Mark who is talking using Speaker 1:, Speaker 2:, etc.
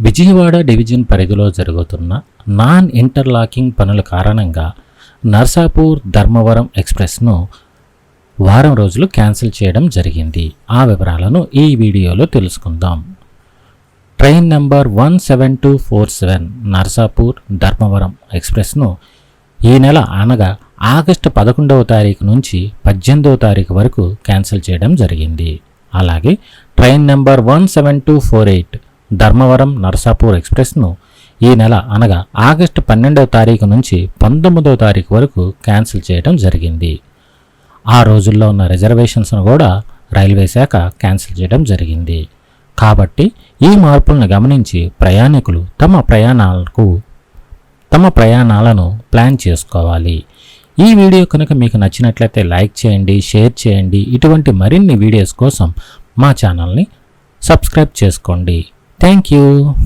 Speaker 1: Vijayawada division పరిధిలో జరుగుతున్న non interlocking పనుల కారణంగా నర్సాపూర్ ధర్మవరం ఎక్స్ప్రెస్ను వారం రోజులు క్యాన్సిల్ చేయడం జరిగింది. ఆ వివరాలను ఈ వీడియోలో తెలుసుకుందాం. Train number one seven two four seven Narsapur Dharmavaram ఎక్స్ప్రెస్ను ఈ నెల అనగా ఆగస్టు పదకొండవ తారీఖు నుంచి పద్దెనిమిదవ తారీఖు వరకు క్యాన్సిల్ చేయడం జరిగింది. అలాగే train number one seven two four eight Dharmavaram Narsapur ఎక్స్ప్రెస్ను ఈ నెల అనగా ఆగస్టు పన్నెండవ తారీఖు నుంచి పంతొమ్మిదవ తారీఖు వరకు క్యాన్సిల్ చేయడం జరిగింది. ఆ రోజుల్లో ఉన్న రిజర్వేషన్స్ను కూడా రైల్వే శాఖ క్యాన్సిల్ చేయడం జరిగింది. కాబట్టి ఈ మార్పులను గమనించి ప్రయాణికులు తమ ప్రయాణాలకు తమ ప్రయాణాలను ప్లాన్ చేసుకోవాలి. ఈ వీడియో కనుక మీకు నచ్చినట్లయితే లైక్ చేయండి షేర్ చేయండి. ఇటువంటి మరిన్ని వీడియోస్ కోసం మా ఛానల్ని సబ్స్క్రైబ్ చేసుకోండి. Thank you.